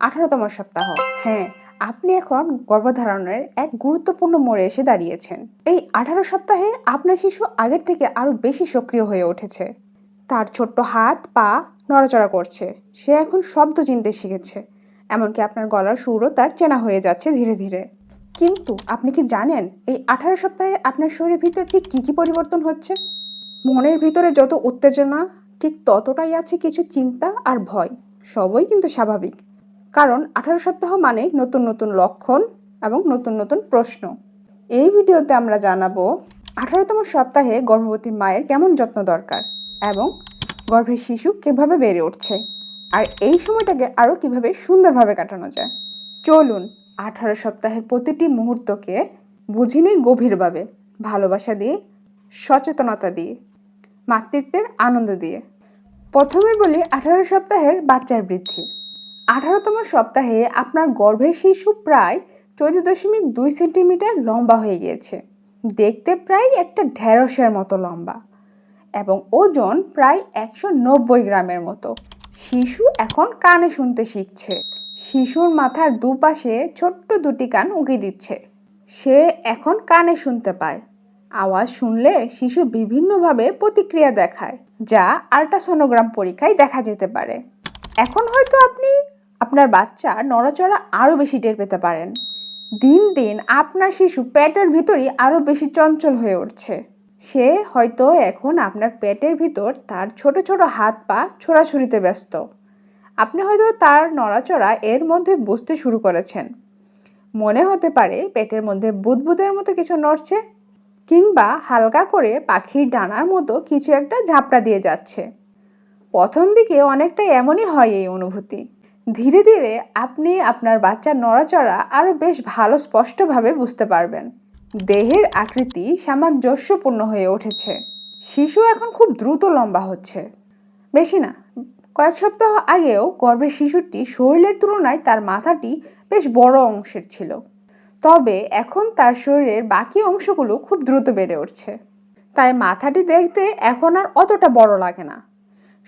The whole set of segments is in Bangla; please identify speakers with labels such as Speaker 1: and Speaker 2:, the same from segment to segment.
Speaker 1: আঠারোতম সপ্তাহ। হ্যাঁ আপনি এখন গর্ভধারণের এক গুরুত্বপূর্ণ মোড়ে এসে দাঁড়িয়েছেন। এই আঠারো সপ্তাহে আপনার শিশু আগের থেকে আরও বেশি সক্রিয় হয়ে উঠেছে। তার ছোট্ট হাত, পা নড়াচড়া করছে। সে এখন শব্দ চিনতে শিখেছে। এমনকি আপনার গলার সুরও তার চেনা হয়ে যাচ্ছে ধীরে ধীরে। কিন্তু আপনি কি জানেন এই আঠারো সপ্তাহে আপনার শরীরের ভিতর ঠিক কী কী পরিবর্তন হচ্ছে? মনের ভিতরে যত উত্তেজনা, ঠিক ততটাই আছে কিছু চিন্তা আর ভয়। সবই কিন্তু স্বাভাবিক। কারণ আঠারো সপ্তাহ মানে নতুন নতুন লক্ষণ এবং নতুন নতুন প্রশ্ন। এই ভিডিওতে আমরা জানাব আঠারোতম সপ্তাহে গর্ভবতী মায়ের কেমন যত্ন দরকার এবং গর্ভের শিশু কীভাবে বেড়ে উঠছে আর এই সময়টাকে আরও কীভাবে সুন্দরভাবে কাটানো যায়। চলুন আঠারো সপ্তাহের প্রতিটি মুহূর্তকে বুঝে নিই গভীরভাবে, ভালোবাসা দিয়ে, সচেতনতা দিয়ে, মাতৃত্বের আনন্দ দিয়ে। প্রথমে বলি আঠারো সপ্তাহের বাচ্চার বৃদ্ধি। আঠারোতম সপ্তাহে আপনার গর্ভের শিশু প্রায় চৌদ্দ দশমিক দুই সেন্টিমিটার লম্বা হয়ে গিয়েছে। দেখতে প্রায় একটা ঢেঁড়সের মতো লম্বা এবং ওজন প্রায় একশো নব্বই গ্রামের মতো। শিশু এখন কানে শুনতে শিখছে। শিশুর মাথার দুপাশে ছোট্ট দুটি কান উঁকি দিচ্ছে। সে এখন কানে শুনতে পায়। আওয়াজ শুনলে শিশু বিভিন্নভাবে প্রতিক্রিয়া দেখায়, যা আল্ট্রাসোনোগ্রাম পরীক্ষায় দেখা যেতে পারে। এখন হয়তো আপনি আপনার বাচ্চা নড়াচড়া আরও বেশি টের পেতে পারেন। দিন দিন আপনার শিশু পেটের ভিতরই আরও বেশি চঞ্চল হয়ে উঠছে। সে হয়তো এখন আপনার পেটের ভিতর তার ছোট ছোট হাত পা ছোড়াছুড়িতে ব্যস্ত। আপনি হয়তো তার নড়াচড়া এর মধ্যে বুঝতে শুরু করেছেন। মনে হতে পারে পেটের মধ্যে বুদবুদের মতো কিছু নড়ছে, কিংবা হালকা করে পাখির ডানার মতো কিছু একটা ঝাপটা দিয়ে যাচ্ছে। প্রথম দিকে অনেকটা এমনই হয় এই অনুভূতি। ধীরে ধীরে আপনি আপনার বাচ্চার নড়াচড়া আরও বেশ ভালো স্পষ্টভাবে বুঝতে পারবেন। দেহের আকৃতি সামঞ্জস্যপূর্ণ হয়ে উঠেছে। শিশু এখন খুব দ্রুত লম্বা হচ্ছে। বেশি না, কয়েক সপ্তাহ আগেও গর্ভের শিশুটি শরীরের তুলনায় তার মাথাটি বেশ বড় অংশের ছিল। তবে এখন তার শরীরের বাকি অংশগুলো খুব দ্রুত বেড়ে উঠছে। তাই মাথাটি দেখতে এখন আর অতটা বড় লাগে না।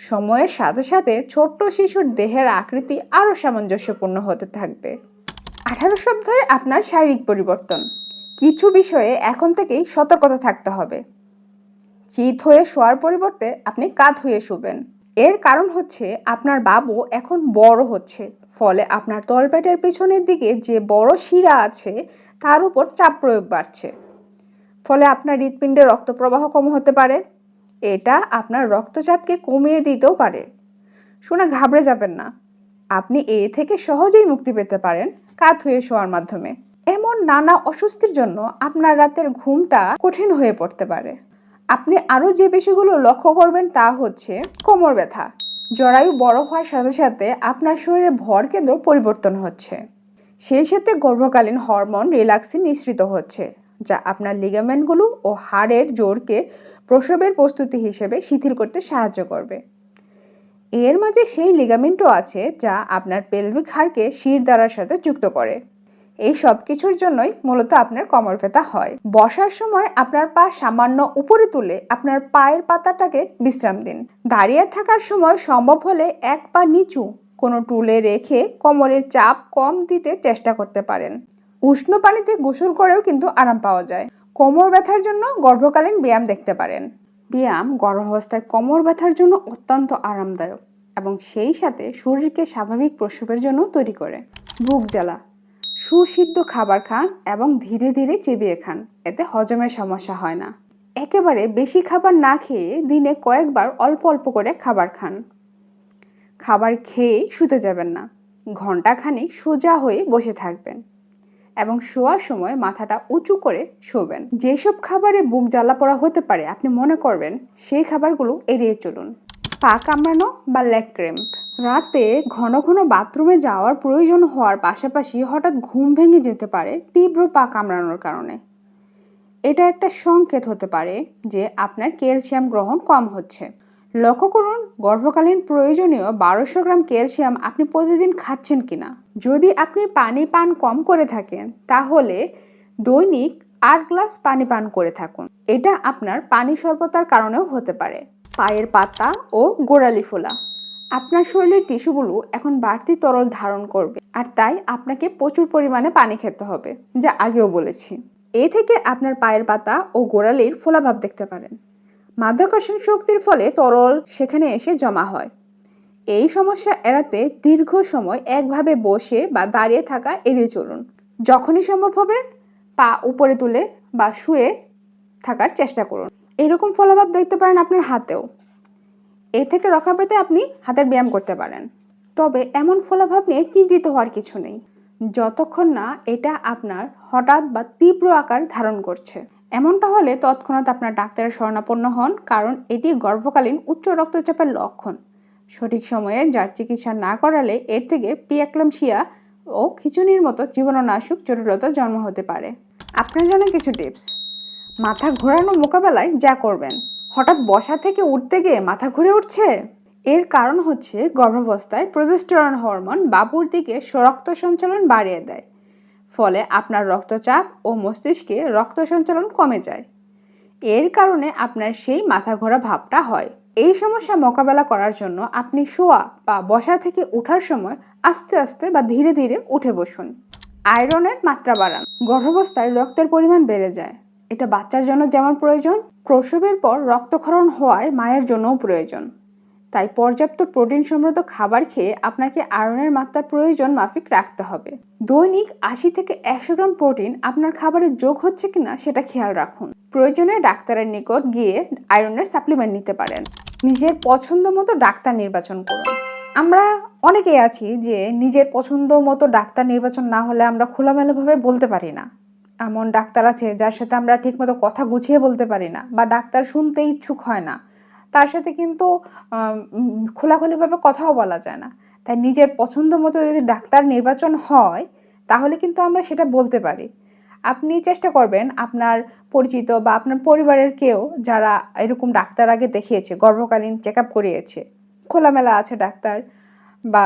Speaker 1: সময়ের সাথে সাথে ছোট্ট শিশুর দেহের আকৃতি আরও সামঞ্জস্যপূর্ণ হতে থাকবে। আঠারো সপ্তাহে আপনার শারীরিক পরিবর্তন। কিছু বিষয়ে এখন থেকেই সতর্কতা থাকতে হবে। চিত হয়ে শোয়ার পরিবর্তে আপনি কাত হয়ে শুবেন। এর কারণ হচ্ছে আপনার বাবু এখন বড় হচ্ছে, ফলে আপনার তলপেটের পেছনের দিকে যে বড় শিরা আছে, তার উপর চাপ প্রয়োগ বাড়ছে। ফলে আপনার হৃৎপিণ্ডে রক্ত প্রবাহ কম হতে পারে। এটা আপনার রক্তচাপকে কমিয়ে দিতেও পারে। শুনে ঘাবড়ে যাবেন না। আপনি এ থেকে সহজেই মুক্তি পেতে পারেন কাত হয়ে শোয়ার মাধ্যমে। এমন নানা অস্বস্তির জন্য আপনার রাতের ঘুমটা কঠিন হয়ে পড়তে পারে। আপনি আরও যে বিষয়গুলো লক্ষ্য করবেন তা হচ্ছে কোমর ব্যথা। জরায়ু বড় হওয়ার সাথে সাথে আপনার শরীরে ভর কেন্দ্র পরিবর্তন হচ্ছে। সেই সাথে গর্ভকালীন হরমোন রিল্যাক্সিন নিঃসৃত হচ্ছে, যা আপনার লিগামেন্টগুলো ও হাড়ের জোরকে প্রসবের প্রস্তুতি হিসেবে শিথিল করতে সাহায্য করবে। এর মাঝে সেই লিগামেন্টও আছে যা আপনার পেলভিক হাড়কে শির দ্বারার সাথে যুক্ত করে। এই সব কিছুর জন্যই মূলত আপনার কোমর ব্যথা হয়। বসার সময় আপনার পা সামান্য উপরে তুলে আপনার পায়ের পাতাটাকে বিশ্রাম দিন। দাঁড়িয়ে থাকার সময় সম্ভব হলে এক পা নিচু কোনো টুলে রেখে কোমরের চাপ কম দিতে চেষ্টা করতে পারেন। উষ্ণ পানিতে গোসল করেও কিন্তু আরাম পাওয়া যায়। কোমর ব্যথার জন্য গর্ভকালীন ব্যায়াম দেখতে পারেন। ব্যায়াম গর্ভাবস্থায় কোমর ব্যথার জন্য অত্যন্ত আরামদায়ক এবং সেই সাথে শরীরকে স্বাভাবিক প্রসবের জন্য তৈরি করে। বুক জ্বালা, সুসিদ্ধ খাবার খান এবং ধীরে ধীরে চেবিয়ে খান, এতে হজমের সমস্যা হয় না। একেবারে বেশি খাবার না খেয়ে দিনে কয়েকবার অল্প অল্প করে খাবার খান। খাবার খেয়ে শুতে যাবেন না ঘন্টাখানি সোজা হয়ে বসে থাকবেন। এবং শোয়ার সময় মাথাটা উঁচু করে শোবেন। যেসব খাবারে বুক জ্বালা পড়া হতে পারে, আপনি মনে করবেন সেই খাবারগুলো এড়িয়ে চলুন। পা কামড়ানো বা লেগ ক্রেম্প রাতে ঘন ঘন বাথরুমে যাওয়ার প্রয়োজন হওয়ার পাশাপাশি হঠাৎ ঘুম ভেঙে যেতে পারে তীব্র পা কামড়ানোর কারণে। এটা একটা সংকেত হতে পারে যে আপনার ক্যালসিয়াম গ্রহণ কম হচ্ছে। লক্ষ্য করুন, গর্ভকালীন প্রয়োজনীয় বারোশো গ্রাম ক্যালসিয়াম আপনি প্রতিদিন খাচ্ছেন কিনা। যদি আপনি পানি পান কম করে থাকেন, তাহলে দৈনিক আট গ্লাস পানি পান করে থাকুন। এটা আপনার পানি স্বল্পতার কারণেও হতে পারে। পায়ের পাতা ও গোড়ালি ফোলা। আপনার শরীরের টিস্যুগুলো এখন বাড়তি তরল ধারণ করবে আর তাই আপনাকে প্রচুর পরিমাণে পানি খেতে হবে, যা আগেও বলেছি। এ থেকে আপনার পায়ের পাতা ও গোড়ালির ফোলাভাব দেখতে পারেন। মাধ্যাকর্ষণ শক্তির ফলে তরল সেখানে এসে জমা হয়। এই সমস্যা এড়াতে দীর্ঘ সময় একভাবে বসে বা দাঁড়িয়ে থাকা এড়িয়ে চলুন। যখনই সম্ভব হবে, পা উপরে তুলে বা শুয়ে থাকার চেষ্টা করুন। এরকম ফলাভাব দেখতে পারেন আপনার হাতেও। এ থেকে রক্ষা পেতে আপনি হাতের ব্যায়াম করতে পারেন। তবে এমন ফলাভাব নিয়ে চিন্তিত হওয়ার কিছু নেই। যতক্ষণ না এটা আপনার হঠাৎ বা তীব্র আকার ধারণ করছে। এমনটা হলে তৎক্ষণাৎ আপনার ডাক্তারের শরণাপন্ন হন, কারণ এটি গর্ভকালীন উচ্চ রক্তচাপের লক্ষণ। সঠিক সময়ে যার চিকিৎসা না করালে এর থেকে পিয়াক্লামশিয়া ও খিচুনির মতো জীবননাশক জটিলতা জন্ম হতে পারে। আপনার জন্য কিছু টিপস। মাথা ঘোরানো মোকাবেলায় যা করবেন। হঠাৎ বসা থেকে উঠতে গিয়ে মাথা ঘুরে উঠছে? এর কারণ হচ্ছে গর্ভাবস্থায় প্রজেস্টেরন হরমোন বাবুর দিকে রক্ত সঞ্চালন বাড়িয়ে দেয়। ফলে আপনার রক্তচাপ ও মস্তিষ্কে রক্ত সঞ্চালন কমে যায়। এর কারণে আপনার সেই মাথা ঘোরা ভাবটা হয়। এই সমস্যা মোকাবেলা করার জন্য আপনি শোয়া বা বসা থেকে ওঠার সময় আস্তে আস্তে বা ধীরে ধীরে উঠে বসুন। আয়রনের মাত্রা বাড়ান। গর্ভাবস্থায় রক্তের পরিমাণ বেড়ে যায়। এটা বাচ্চার জন্য যেমন প্রয়োজন, প্রসবের পর রক্তক্ষরণ হওয়ায় মায়ের জন্যও প্রয়োজন। তাই পর্যাপ্ত প্রোটিন সমৃদ্ধ খাবার খেয়ে আপনাকে আয়রনের মাত্রার প্রয়োজন মাফিক রাখতে হবে। দৈনিক আশি থেকে একশো গ্রাম প্রোটিন আপনার খাবারে যোগ হচ্ছে কিনা সেটা খেয়াল রাখুন। প্রয়োজনে ডাক্তারের নিকট গিয়ে আয়রনের সাপ্লিমেন্ট নিতে পারেন। নিজের পছন্দ মতো ডাক্তার নির্বাচন করুন। আমরা অনেকেই আছি যে নিজের পছন্দ মতো ডাক্তার নির্বাচন না হলে আমরা খোলামেলাভাবে বলতে পারি না। এমন ডাক্তার আছে যার সাথে আমরা ঠিকমতো কথা গুছিয়ে বলতে পারি না বা ডাক্তার শুনতে ইচ্ছুক হয় না। তার সাথে কিন্তু খোলাখুলিভাবে কথাও বলা যায় না। তাই নিজের পছন্দ মতো যদি ডাক্তার নির্বাচন হয়, তাহলে কিন্তু আমরা সেটা বলতে পারি। আপনি চেষ্টা করবেন আপনার পরিচিত বা আপনার পরিবারের কেউ যারা এরকম ডাক্তার আগে দেখিয়েছে, গর্ভকালীন চেক আপ করিয়েছে, খোলামেলা আছে ডাক্তার বা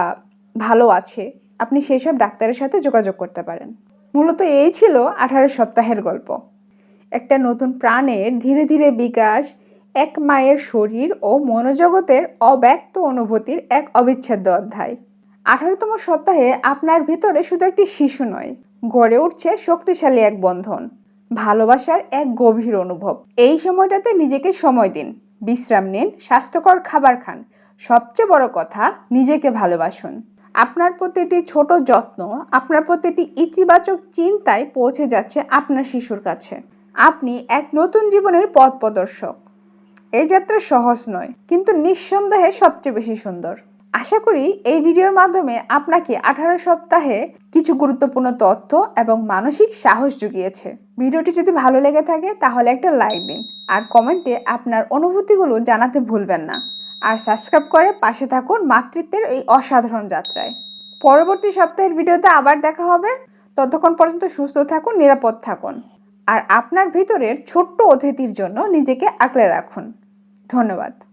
Speaker 1: ভালো আছে, আপনি সেই সব ডাক্তারের সাথে যোগাযোগ করতে পারেন। মূলত এই ছিল আঠারো সপ্তাহের গল্প। একটা নতুন প্রাণের ধীরে ধীরে বিকাশ এক মায়ের শরীর ও মনোজগতের অব্যক্ত অনুভূতির এক অবিচ্ছেদ্য অধ্যায়। আঠারোতম সপ্তাহে আপনার ভিতরে শুধু একটি শিশু নয়, গড়ে উঠছে শক্তিশালী এক বন্ধন, ভালোবাসার এক গভীর অনুভব। এই সময়টাতে নিজেকে সময় দিন, বিশ্রাম নিন, স্বাস্থ্যকর খাবার খান। সবচেয়ে বড় কথা, নিজেকে ভালোবাসুন। আপনার প্রতিটি ছোট যত্ন, আপনার প্রতিটি ইতিবাচক চিন্তায় পৌঁছে যাচ্ছে আপনার শিশুর কাছে। আপনি এক নতুন জীবনের পথ প্রদর্শক। এই যাত্রা সহজ নয়, কিন্তু নিঃসন্দেহে সবচেয়ে বেশি সুন্দর। আশা করি এই ভিডিওর মাধ্যমে আপনাকে আঠারো সপ্তাহে কিছু গুরুত্বপূর্ণ তথ্য এবং মানসিক সাহস জুগিয়েছে। ভিডিওটি যদি ভালো লেগে থাকে, তাহলে একটা লাইক দিন। আর কমেন্টে আপনার অনুভূতিগুলো জানাতে ভুলবেন না। আর সাবস্ক্রাইব করে পাশে থাকুন মাতৃত্বের এই অসাধারণ যাত্রায়। পরবর্তী সপ্তাহের ভিডিওতে আবার দেখা হবে। ততক্ষণ পর্যন্ত সুস্থ থাকুন, নিরাপদ থাকুন। আর আপনার ভিতরের ছোট্ট অতিথির জন্য নিজেকে আঁকড়ে রাখুন। ধন্যবাদ।